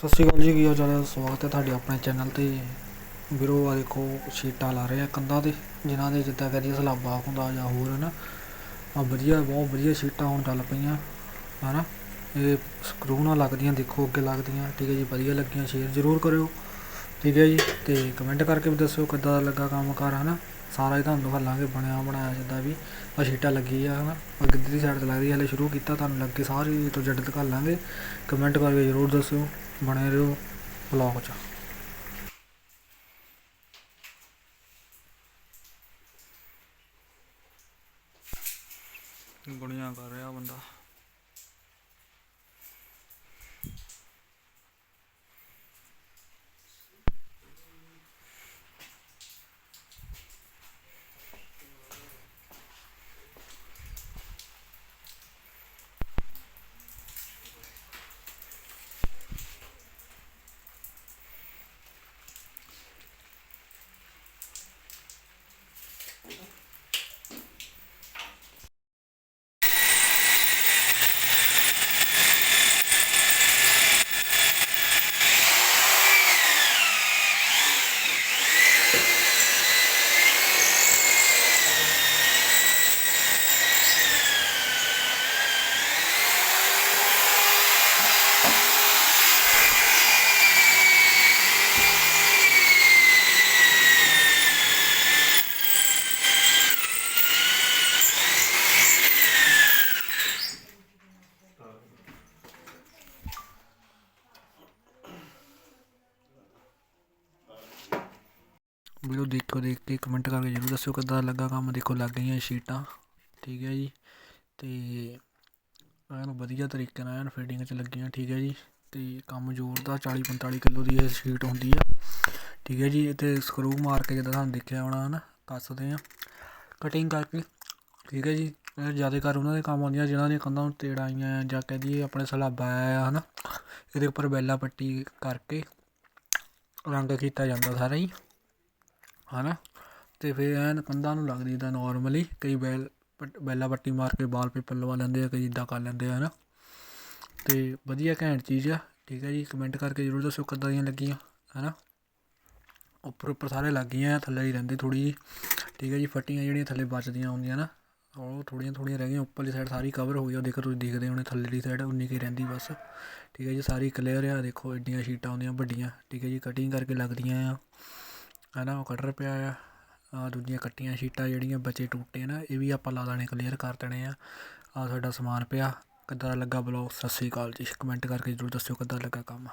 ਸਤਿ ਸ਼੍ਰੀ ਅਕਾਲ ਜੀ, ਕੀ ਹਾਲ ਚਾਲ ਹੈ? ਸਵਾਗਤ ਹੈ ਤੁਹਾਡੇ ਆਪਣੇ ਚੈਨਲ ਤੇ। ਵੀਰੋ ਆ ਦੇਖੋ, ਸ਼ੀਟਾਂ ਲਾ ਰਹੇ ਆ ਕੰਧਾਂ ਤੇ, ਜਿਨ੍ਹਾਂ ਦੇ ਜਿੱਦਾਂ ਕਹਦੀ ਸਲਾਬਾ ਹੁੰਦਾ ਜਾਂ ਹੋਰ ਨਾ ਆ ਵਧੀਆ, ਬਹੁਤ ਵਧੀਆ ਸ਼ੀਟਾਂ ਹੁਣ ਚੱਲ ਪਈਆਂ, ਹਨਾ? ਇਹ ਸਕਰੂ ਨਾਲ ਲੱਗਦੀਆਂ, ਦੇਖੋ ਅੱਗੇ ਲੱਗਦੀਆਂ, ਠੀਕ ਹੈ ਜੀ? ਵਧੀਆ ਲੱਗੀਆਂ ਸ਼ੇਅਰ ਜ਼ਰੂਰ ਕਰਿਓ, ਠੀਕ ਹੈ ਜੀ? ਤੇ ਕਮੈਂਟ ਕਰਕੇ ਵੀ ਦੱਸਿਓ ਕਿੱਦਾਂ ਦਾ ਲੱਗਾ ਕੰਮ ਕਾਰ, ਹਨਾ? ਸਾਰਾ ਹੀ ਤੁਹਾਨੂੰ ਦਿਖਾ ਲਾਂਗੇ ਬਣਿਆ ਬਣਾਇਆ ਜਿੱਦਾਂ ਵੀ। ਆ ਸ਼ੀਟਾਂ ਲੱਗੀ ਆ, ਹਨਾ। ਆ ਗਿੱਧੇ ਦੀ ਸਾਈਡ ਤੇ ਲੱਗਦੀ ਹਲੇ ਸ਼ੁਰੂ ਕੀਤਾ, ਤੁਹਾਨੂੰ ਲੱਗੇ ਸਾਰੀ ਤੋਂ ਜੱਟ ਦਿਖਾਲਾਂਗੇ ਕਮੈਂਟ ਕਰਕੇ ਜ਼ਰੂਰ ਦੱਸਿਓ, ਬਣੇ ਰਹੋ ਵਲੌਗ 'ਚ। ਗੁਣੀਆਂ ਕਰ ਰਿਹਾ ਬੰਦਾ। ਵੀਡੀਓ ਦੇਖੋ, ਦੇਖ ਕੇ ਕਮੈਂਟ ਕਰਕੇ ਜ਼ਰੂਰ ਦੱਸਿਓ ਕਿੱਦਾਂ ਲੱਗਾ ਕੰਮ। ਦੇਖੋ, ਲੱਗ ਗਈਆਂ ਸ਼ੀਟਾਂ ਠੀਕ ਹੈ ਜੀ। ਤੇ ਐਨ ਵਧੀਆ ਤਰੀਕੇ ਨਾਲ ਐਨ ਫਿਟਿੰਗ 'ਚ ਲੱਗੀਆਂ, ਠੀਕ ਹੈ ਜੀ। ਤੇ ਕੰਮ ਜ਼ੋਰ ਦਾ 40 45 ਕਿਲੋ ਦੀ ਇਹ ਸ਼ੀਟ ਹੁੰਦੀ ਆ। ਠੀਕ ਹੈ ਜੀ ਤੇ ਸਕਰੂ ਮਾਰ ਕੇ ਜਿੱਦਾਂ ਤੁਹਾਨੂੰ ਦੇਖਿਆ ਹੋਣਾ, ਹਨਾ, ਕੱਸਦੇ ਆ। ਕਟਿੰਗ ਕਰਕੇ, ਠੀਕ ਹੈ ਜੀ। ਇਹ ਜ਼ਿਆਦਾ ਕਰ ਉਹਨਾਂ ਦੇ ਕੰਮ ਆਉਂਦੀਆਂ, ਜਿਨ੍ਹਾਂ ਦੀਆਂ ਕੰਧਾਂ ਨੂੰ ਤੇੜ ਆਈਆਂ ਜਾਂ ਕਹਿ ਦਈਏ ਆਪਣੇ ਸਲਾਬਾ ਆਇਆ ਆ, ਹਨਾ। ਇਹਦੇ ਉੱਪਰ ਬੈਲਾ ਪੱਟੀ ਕਰਕੇ ਰੰਗ ਕੀਤਾ ਜਾਂਦਾ ਸਾਰਾ ਹੀ। ਹੈ ਨਾ ਅਤੇ ਫਿਰ ਐਨ ਕੰਧਾਂ ਨੂੰ ਲੱਗਦੀ ਤਾਂ ਨੋਰਮਲੀ ਕਈ ਬੈਲ ਪਟ, ਬੈਲਾ ਪੱਟੀ ਮਾਰ ਕੇ ਵਾਲ ਪੇਪਰ ਲਵਾ ਲੈਂਦੇ ਆ, ਕਈ ਇੱਦਾਂ ਕਰ ਲੈਂਦੇ ਆ ਹੈ ਨਾ ਅਤੇ ਵਧੀਆ ਘੈਂਟ ਚੀਜ਼ ਆ, ਠੀਕ ਹੈ ਜੀ ਕਮੈਂਟ ਕਰਕੇ ਜ਼ਰੂਰ ਦੱਸੋ ਕਿੱਦਾਂ ਦੀਆਂ ਲੱਗੀਆਂ ਹੈ ਨਾ ਉੱਪਰ ਉੱਪਰ ਸਾਰੇ ਲੱਗ ਗਈਆਂ, ਥੱਲੇ ਹੀ ਰਹਿੰਦੇ ਥੋੜੀ ਜਿਹੀ, ਠੀਕ ਹੈ ਜੀ, ਫੱਟੀਆਂ ਜਿਹੜੀਆਂ ਥੱਲੇ ਬਚਦੀਆਂ ਹੁੰਦੀਆਂ ਨਾ, ਉਹ ਥੋੜੀਆਂ ਥੋੜੀਆਂ ਰਹਿ ਗਈਆਂ, ਉੱਪਰਲੀ ਸਾਈਡ ਸਾਰੀ ਕਵਰ ਹੋ ਗਈ, ਉਹ ਦੇਖੋ ਤੁਸੀਂ ਦੇਖਦੇ ਹੋਣੇ, ਥੱਲੇਲੀ ਸਾਈਡ ਉਨੀ ਕੀ ਰਹਿੰਦੀ ਬਸ, ਠੀਕ ਹੈ ਜੀ, ਸਾਰੀ ਕਲੀਅਰ ਆ, ਦੇਖੋ, ਐਡੀਆਂ ਸ਼ੀਟਾਂ ਆਉਂਦੀਆਂ ਵੱਡੀਆਂ, ਠੀਕ ਹੈ ਜੀ ਕਟਿੰਗ ਕਰਕੇ ਲੱਗਦੀਆਂ ਆ। ਹੈ ਨਾ, ਉਹ ਕਟਰ ਪਿਆ ਆ। ਆ ਦੂਜੀਆਂ ਕੱਟੀਆਂ ਸ਼ੀਟਾਂ ਜਿਹੜੀਆਂ ਬਚੇ ਟੂਟੇ ਨਾ, ਇਹ ਵੀ ਆਪਾਂ ਲਾ ਦੇਣੇ ਕਲੀਅਰ ਕਰ ਦੇਣੇ ਆ। ਆਹ ਸਾਡਾ ਸਮਾਨ ਪਿਆ, ਕਿੱਦਾਂ ਦਾ ਲੱਗਾ ਬਲੌਗ? ਸਤਿ ਸ੍ਰੀ ਅਕਾਲ ਜੀ। ਕਮੈਂਟ ਕਰਕੇ ਜ਼ਰੂਰ ਦੱਸਿਓ ਕਿੱਦਾਂ ਲੱਗਾ ਕੰਮ।